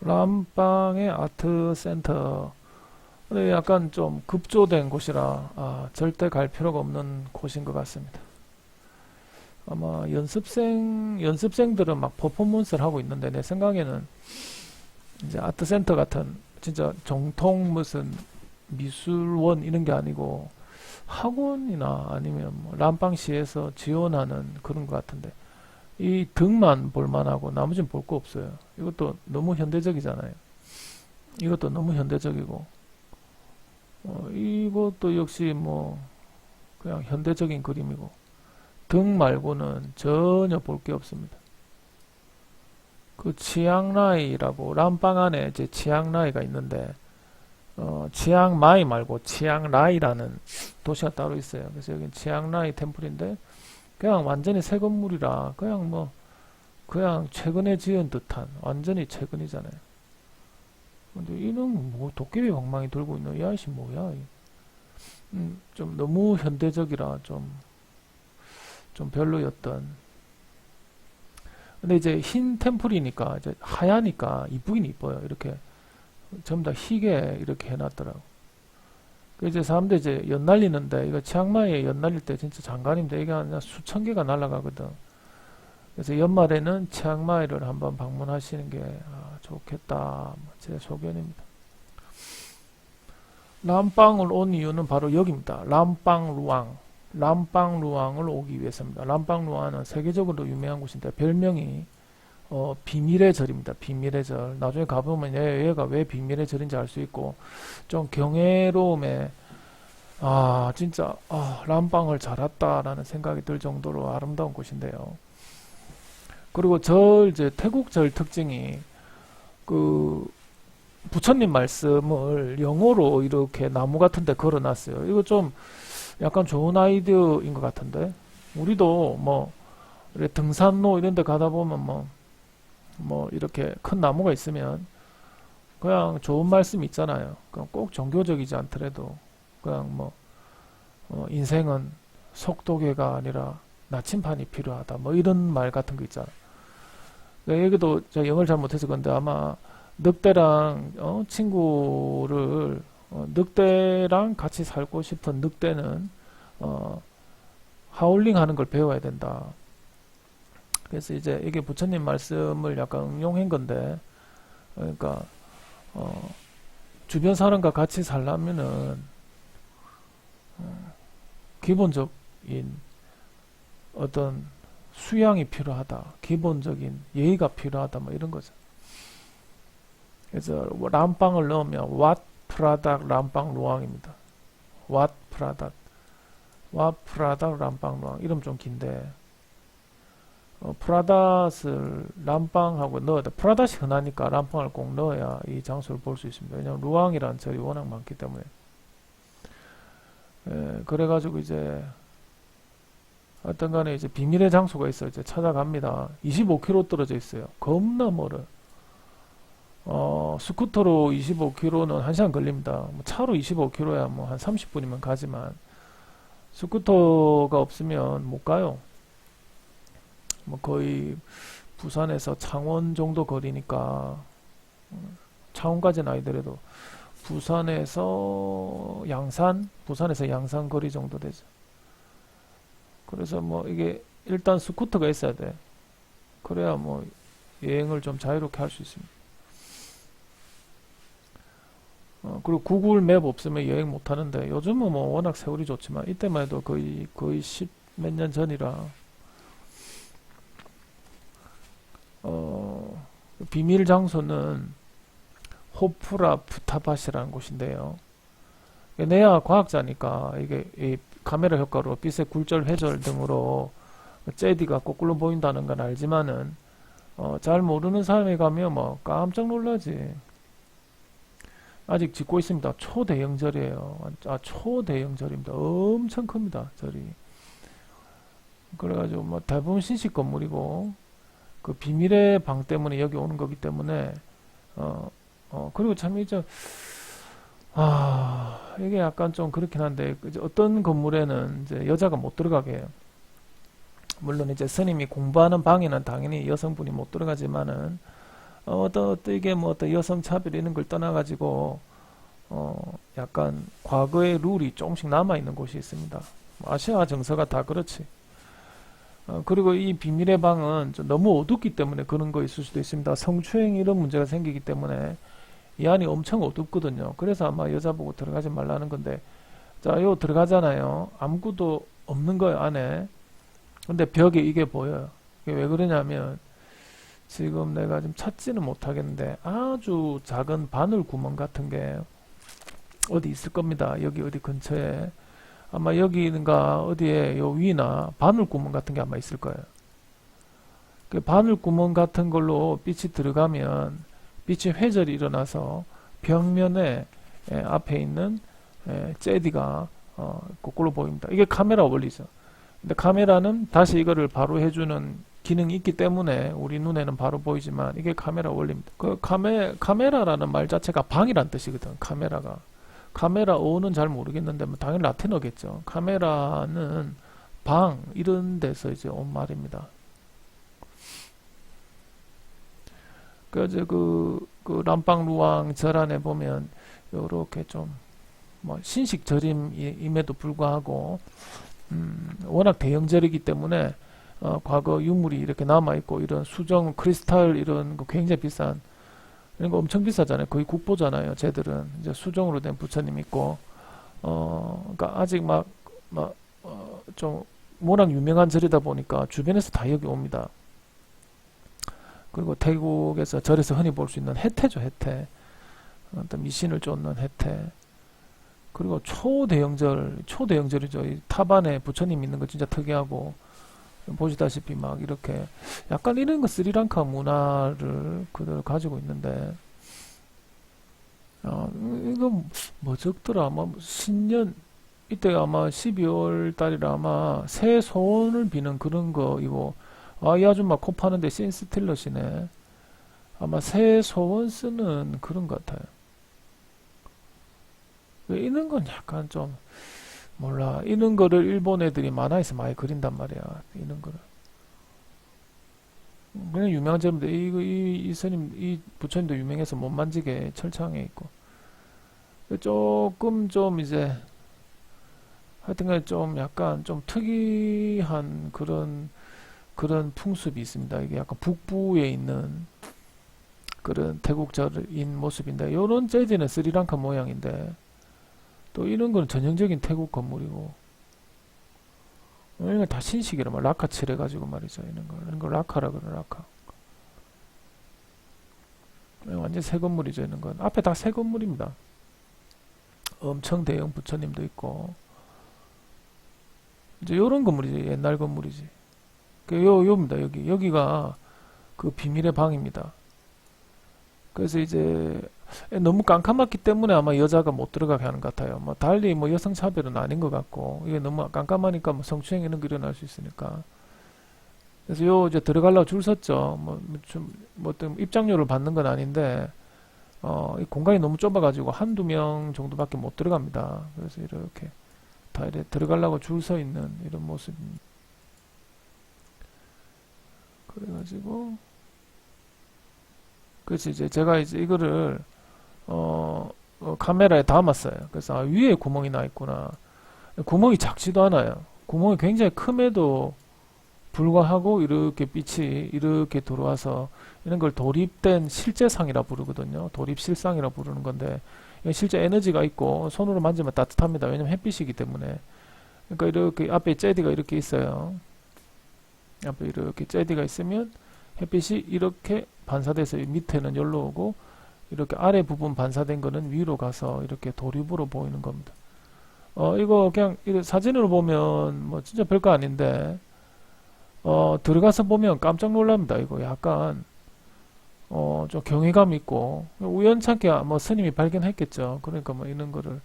람빵의 아트 센터. 근데 약간 좀 급조된 곳이라 아, 절대 갈 필요가 없는 곳인 것 같습니다. 아마 연습생 연습생들은 막 퍼포먼스를 하고 있는데 내 생각에는 이제 아트 센터 같은 진짜 정통 무슨 미술원 이런 게 아니고 학원이나 아니면 뭐 람빵시에서 지원하는 그런 것 같은데 이 등만 볼만하고 나머지는 볼 거 없어요. 이것도 너무 현대적이잖아요. 이것도 너무 현대적이고 어, 이것도 역시 뭐 그냥 현대적인 그림이고 등 말고는 전혀 볼 게 없습니다. 그 치앙라이라고 람빵 안에 이제 치앙라이가 있는데 어, 치앙마이 말고 치앙라이라는 도시가 따로 있어요. 그래서 여기 치앙라이 템플인데 그냥 완전히 새 건물이라 그냥 뭐 그냥 최근에 지은 듯한 완전히 최근이잖아요. 근데 이놈 뭐 도깨비 방망이 들고 있는 이 아저씨 뭐야? 이. 음, 좀 너무 현대적이라 좀 좀 별로였던. 근데 이제 흰 템플이니까 이제 하얀니까 이쁘긴 이뻐요. 이렇게 전부 다 희게 이렇게 해놨더라고. 그 이제 사람들 이제 연 날리는데 이거 치앙마이에 연 날릴 때 진짜 장관입니다. 이게 한 수천 개가 날아가거든. 그래서 연말에는 치앙마이를 한번 방문하시는 게 아, 좋겠다. 뭐제 소견입니다. 람빵을 온 이유는 바로 여기입니다. 람빵 루앙. 람빵 루앙을 오기 위해서입니다. 람빵 루앙은 세계적으로 유명한 곳인데 별명이 어, 비밀의 절입니다. 비밀의 절. 나중에 가보면 얘, 얘가 왜 비밀의 절인지 알 수 있고 좀 경외로움에 아 진짜 아, 람빵을 잘 왔다라는 생각이 들 정도로 아름다운 곳인데요. 그리고 절 이제 태국 절 특징이 그 부처님 말씀을 영어로 이렇게 나무 같은 데 걸어놨어요. 이거 좀 약간 좋은 아이디어인 것 같은데 우리도 뭐 등산로 이런 데 가다 보면 뭐 뭐 이렇게 큰 나무가 있으면 그냥 좋은 말씀 있잖아요. 그냥 꼭 종교적이지 않더라도 그냥 뭐 어, 인생은 속도계가 아니라 나침판이 필요하다. 뭐 이런 말 같은 거 있잖아. 그러니까 여기도 제가 영어를 잘 못해서 그런데 아마 늑대랑 어, 친구를 어, 늑대랑 같이 살고 싶은 늑대는 어, 하울링 하는 걸 배워야 된다. 그래서 이제 이게 부처님 말씀을 약간 응용한 건데, 그러니까 어, 주변 사람과 같이 살려면은 어, 기본적인 어떤 수양이 필요하다, 기본적인 예의가 필요하다, 뭐 이런 거죠. 그래서 람빵을 넣으면 왓 프라닥 람빵 루앙입니다. 왓 프라닥 왓 프라닥 람빵 루앙 이름 좀 긴데 어, 프라닷을 람빵하고 넣어야 돼. 프라닷이 흔하니까 람빵을 꼭 넣어야 이 장소를 볼 수 있습니다. 왜냐하면 루앙이라는 절이 워낙 많기 때문에. 예, 그래가지고 이제 어떤 간에 이제 비밀의 장소가 있어요. 이제 찾아갑니다. 25km 떨어져 있어요. 겁나 멀어요. 어, 스쿠터로 25km는 1시간 걸립니다. 뭐 차로 25km야 뭐 한 30분이면 가지만 스쿠터가 없으면 못 가요. 뭐 거의 부산에서 창원 정도 거리니까 음, 창원까지는 아니더라도 부산에서 양산, 부산에서 양산 거리 정도 되죠. 그래서 뭐 이게 일단 스쿠터가 있어야 돼. 그래야 뭐 여행을 좀 자유롭게 할 수 있습니다. 어, 그리고 구글 맵 없으면 여행 못 하는데 요즘은 뭐 워낙 세월이 좋지만 이때만 해도 거의 거의 십 몇 년 전이라 비밀 장소는 호프라 푸타밭이라는 곳인데요. 내야 과학자니까 이게 이 카메라 효과로 빛의 굴절 회절 등으로 제디가 거꾸로 보인다는 건 알지만은 어, 잘 모르는 사람이 가면 뭐 깜짝 놀라지. 아직 짓고 있습니다. 초대형절이에요. 아, 초대형절입니다. 엄청 큽니다. 절이. 그래가지고 뭐 대부분 신식 건물이고 그 비밀의 방 때문에 여기 오는 거기 때문에 어, 어 그리고 참 이제 아 이게 약간 좀 그렇긴 한데 어떤 건물에는 이제 여자가 못 들어가게 해요. 물론 이제 스님이 공부하는 방에는 당연히 여성분이 못 들어가지만은 어, 어떤, 어떤 이게 뭐 어떤 여성 차별 이런 걸 떠나가지고, 어, 약간 과거의 룰이 조금씩 남아 있는 곳이 있습니다. 아시아 정서가 다 그렇지. 어, 그리고 이 비밀의 방은 좀 너무 어둡기 때문에 그런 거 있을 수도 있습니다. 성추행 이런 문제가 생기기 때문에 이 안이 엄청 어둡거든요. 그래서 아마 여자 보고 들어가지 말라는 건데, 자, 요 들어가잖아요. 아무것도 없는 거예요, 안에. 근데 벽에 이게 보여요. 이게 왜 그러냐면, 지금 내가 지금 찾지는 못하겠는데, 아주 작은 바늘 구멍 같은 게 어디 있을 겁니다. 여기 어디 근처에. 아마 여기인가 어디에 요 위나 바늘 구멍 같은 게 아마 있을 거예요. 그 바늘 구멍 같은 걸로 빛이 들어가면 빛이 회절이 일어나서 벽면에 에, 앞에 있는 에, 제디가 어, 거꾸로 보입니다. 이게 카메라 원리죠. 근데 카메라는 다시 이거를 바로 해주는 기능이 있기 때문에 우리 눈에는 바로 보이지만 이게 카메라 원리입니다. 그 카메 카메라라는 말 자체가 방이란 뜻이거든. 카메라가 카메라 어는 잘 모르겠는데 뭐 당연히 라틴어겠죠. 카메라는 방 이런 데서 이제 온 말입니다. 그래서 그, 그 람빵 루앙 절안에 보면 요렇게 좀 뭐 신식 절임임에도 불구하고 음, 워낙 대형 절이기 때문에 어, 과거 유물이 이렇게 남아 있고 이런 수정 크리스탈 이런 거 굉장히 비싼 이런 거 엄청 비싸잖아요. 거의 국보잖아요. 쟤들은 이제 수정으로 된 부처님 있고 어, 그러니까 아직 막막 어, 좀 워낙 유명한 절이다 보니까 주변에서 다 여기 옵니다. 그리고 태국에서 절에서 흔히 볼 수 있는 해태죠, 해태. 어떤 미신을 쫓는 해태. 그리고 초대형절, 초대형절이죠. 이 탑안에 부처님 있는 거 진짜 특이하고, 보시다시피 막 이렇게, 약간 이런 거 스리랑카 문화를 그들 가지고 있는데, 어, 이거 뭐 적더라. 아마 신년, 이때 아마 12월 달이라 아마 새 소원을 비는 그런 거, 이거, 아, 이 아줌마 코 파는데 신스틸러시네. 아마 새 소원 쓰는 그런 것 같아요. 왜 이런 건 약간 좀 몰라. 이런 거를 일본 애들이 만화에서 많이 그린단 말이야. 이런 거를. 그냥 유명한 점인데 이, 이, 이 스님, 이 부처님도 유명해서 못 만지게 철창에 있고. 조금 좀 이제 하여튼간 좀 약간 좀 특이한 그런 그런 풍습이 있습니다. 이게 약간 북부에 있는 그런 태국절인 모습인데, 요런 재즈는 스리랑카 모양인데, 또 이런 거는 전형적인 태국 건물이고, 이런 다 신식이라 말 라카 칠해가지고 말이죠. 이런 거, 이런 거 라카라 그래, 라카. 완전 새 건물이죠, 이런 건. 앞에 다 새 건물입니다. 엄청 대형 부처님도 있고, 이제 요런 건물이지, 옛날 건물이지. 그 요, 요입니다, 여기. 여기가 그 비밀의 방입니다. 그래서 이제 너무 깜깜했기 때문에 아마 여자가 못 들어가게 하는 것 같아요. 뭐 달리 뭐 여성 차별은 아닌 것 같고 이게 너무 깜깜하니까 뭐 성추행 이런 거 일어날 수 있으니까. 그래서 요 이제 들어가려고 줄 섰죠. 뭐좀뭐 어떤 입장료를 받는 건 아닌데 어, 이 공간이 너무 좁아가지고 한두 명 정도밖에 못 들어갑니다. 그래서 이렇게 다 이렇게 들어가려고 줄 서 있는 이런 모습입니다. 그래가지고 그래서 이제 제가 이제 이거를 어, 어, 카메라에 담았어요. 그래서 아, 위에 구멍이 나 있구나. 구멍이 작지도 않아요. 구멍이 굉장히 큼에도 불구하고 이렇게 빛이 이렇게 들어와서 이런 걸 도립된 실제상이라 부르거든요. 도립실상이라 부르는 건데 실제 에너지가 있고 손으로 만지면 따뜻합니다. 왜냐면 햇빛이기 때문에. 그러니까 이렇게 앞에 제디가 이렇게 있어요. 앞에 이렇게 제디가 있으면 햇빛이 이렇게 반사돼서 밑에는 열로 오고 이렇게 아래 부분 반사된 거는 위로 가서 이렇게 도립으로 보이는 겁니다. 어, 이거 그냥 사진으로 보면 뭐 진짜 별거 아닌데 어, 들어가서 보면 깜짝 놀랍니다. 이거 약간 어, 좀 경외감 있고 우연찮게 뭐 스님이 발견했겠죠. 그러니까 뭐 이런 거를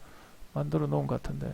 만들어 놓은 것 같은데.